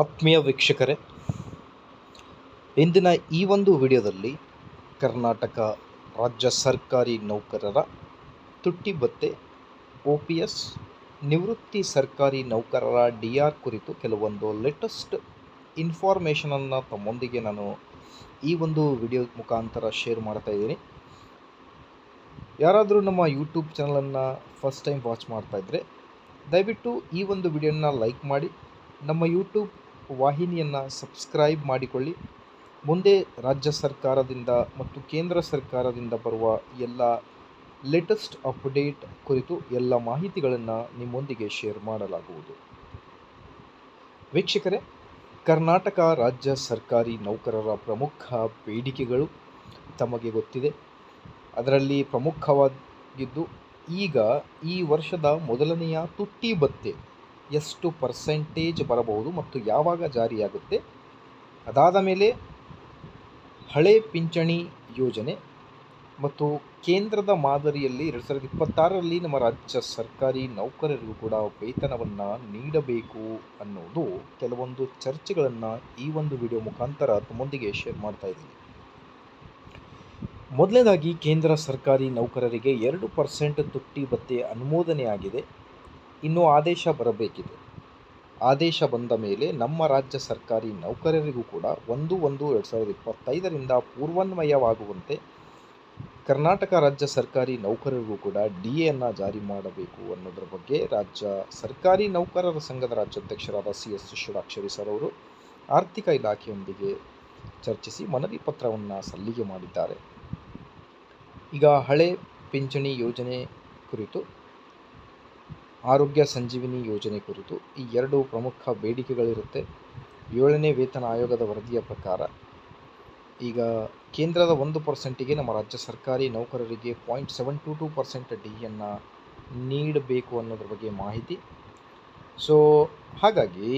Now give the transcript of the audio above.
ಆತ್ಮೀಯ ವೀಕ್ಷಕರೇ, ಇಂದಿನ ಈ ಒಂದು ವಿಡಿಯೋದಲ್ಲಿ ಕರ್ನಾಟಕ ರಾಜ್ಯ ಸರ್ಕಾರಿ ನೌಕರರ ತುಟ್ಟಿ ಭತ್ಯೆ ಒ ಪಿ ಎಸ್ ನಿವೃತ್ತಿ ಸರ್ಕಾರಿ ನೌಕರರ ಡಿ ಆರ್ ಕುರಿತು ಕೆಲವೊಂದು ಲೇಟೆಸ್ಟ್ ಇನ್ಫಾರ್ಮೇಷನನ್ನು ತಮ್ಮೊಂದಿಗೆ ನಾನು ಈ ಒಂದು ವಿಡಿಯೋ ಮುಖಾಂತರ ಶೇರ್ ಮಾಡ್ತಾ ಇದ್ದೀನಿ. ಯಾರಾದರೂ ನಮ್ಮ ಯೂಟ್ಯೂಬ್ ಚಾನಲನ್ನು ಫಸ್ಟ್ ಟೈಮ್ ವಾಚ್ ಮಾಡ್ತಾ ಇದ್ದರೆ ದಯವಿಟ್ಟು ಈ ಒಂದು ವಿಡಿಯೋನ ಲೈಕ್ ಮಾಡಿ, ನಮ್ಮ ಯೂಟ್ಯೂಬ್ ವಾಹಿನಿಯನ್ನು ಸಬ್ಸ್ಕ್ರೈಬ್ ಮಾಡಿಕೊಳ್ಳಿ. ಮುಂದೆ ರಾಜ್ಯ ಸರ್ಕಾರದಿಂದ ಮತ್ತು ಕೇಂದ್ರ ಸರ್ಕಾರದಿಂದ ಬರುವ ಎಲ್ಲ ಲೇಟೆಸ್ಟ್ ಅಪ್ಡೇಟ್ ಕುರಿತು ಎಲ್ಲ ಮಾಹಿತಿಗಳನ್ನು ನಿಮ್ಮೊಂದಿಗೆ ಶೇರ್ ಮಾಡಲಾಗುವುದು. ವೀಕ್ಷಕರೇ, ಕರ್ನಾಟಕ ರಾಜ್ಯ ಸರ್ಕಾರಿ ನೌಕರರ ಪ್ರಮುಖ ಬೇಡಿಕೆಗಳು ತಮಗೆ ಗೊತ್ತಿದೆ. ಅದರಲ್ಲಿ ಪ್ರಮುಖವಾಗಿದ್ದು ಈಗ ಈ ವರ್ಷದ ಮೊದಲನೆಯ ತುಟ್ಟಿ ಭತ್ಯೆ ಎಷ್ಟು ಪರ್ಸೆಂಟೇಜ್ ಬರಬಹುದು ಮತ್ತು ಯಾವಾಗ ಜಾರಿಯಾಗುತ್ತೆ. ಅದಾದ ಮೇಲೆ ಹಳೆ ಪಿಂಚಣಿ ಯೋಜನೆ ಮತ್ತು ಕೇಂದ್ರದ ಮಾದರಿಯಲ್ಲಿ ಎರಡು ಸಾವಿರದ ಇಪ್ಪತ್ತಾರರಲ್ಲಿ ನಮ್ಮ ರಾಜ್ಯ ಸರ್ಕಾರಿ ನೌಕರರಿಗೂ ಕೂಡ ವೇತನವನ್ನು ನೀಡಬೇಕು ಅನ್ನೋದು ಕೆಲವೊಂದು ಚರ್ಚೆಗಳನ್ನು ಈ ಒಂದು ವಿಡಿಯೋ ಮುಖಾಂತರ ತಮ್ಮೊಂದಿಗೆ ಶೇರ್ ಮಾಡ್ತಾ ಇದ್ದೀನಿ. ಮೊದಲನೇದಾಗಿ ಕೇಂದ್ರ ಸರ್ಕಾರಿ ನೌಕರರಿಗೆ ಎರಡು ಪರ್ಸೆಂಟ್ ತುಟ್ಟಿ ಭತ್ತೆ ಅನುಮೋದನೆಯಾಗಿದೆ. ಇನ್ನೂ ಆದೇಶ ಬರಬೇಕಿದೆ. ಆದೇಶ ಬಂದ ಮೇಲೆ ನಮ್ಮ ರಾಜ್ಯ ಸರ್ಕಾರಿ ನೌಕರರಿಗೂ ಕೂಡ ಒಂದು ಒಂದು ಎರಡು ಸಾವಿರದ ಇಪ್ಪತ್ತೈದರಿಂದ ಪೂರ್ವಾನ್ವಯವಾಗುವಂತೆ ಕರ್ನಾಟಕ ರಾಜ್ಯ ಸರ್ಕಾರಿ ನೌಕರರಿಗೂ ಕೂಡ ಡಿ ಎನ್ನು ಜಾರಿ ಮಾಡಬೇಕು ಅನ್ನೋದ್ರ ಬಗ್ಗೆ ರಾಜ್ಯ ಸರ್ಕಾರಿ ನೌಕರರ ಸಂಘದ ರಾಜ್ಯಾಧ್ಯಕ್ಷರಾದ ಸಿ ಎಸ್ ಷಡಾಕ್ಷರಿ ಸರ್ ಅವರು ಆರ್ಥಿಕ ಇಲಾಖೆಯೊಂದಿಗೆ ಚರ್ಚಿಸಿ ಮನವಿ ಪತ್ರವನ್ನು ಸಲ್ಲಿಕೆ ಮಾಡಿದ್ದಾರೆ. ಈಗ ಹಳೆ ಪಿಂಚಣಿ ಯೋಜನೆ ಕುರಿತು ಆರೋಗ್ಯ ಸಂಜೀವಿನಿ ಯೋಜನೆ ಕುರಿತು ಈ ಎರಡು ಪ್ರಮುಖ ಬೇಡಿಕೆಗಳಿರುತ್ತೆ. ಏಳನೇ ವೇತನ ಆಯೋಗದ ವರದಿಯ ಪ್ರಕಾರ ಈಗ ಕೇಂದ್ರದ ಒಂದು ಪರ್ಸೆಂಟಿಗೆ ನಮ್ಮ ರಾಜ್ಯ ಸರ್ಕಾರಿ ನೌಕರರಿಗೆ point seven two two percent ಡಿಯನ್ನು ನೀಡಬೇಕು ಅನ್ನೋದ್ರ ಬಗ್ಗೆ ಮಾಹಿತಿ. ಸೊ ಹಾಗಾಗಿ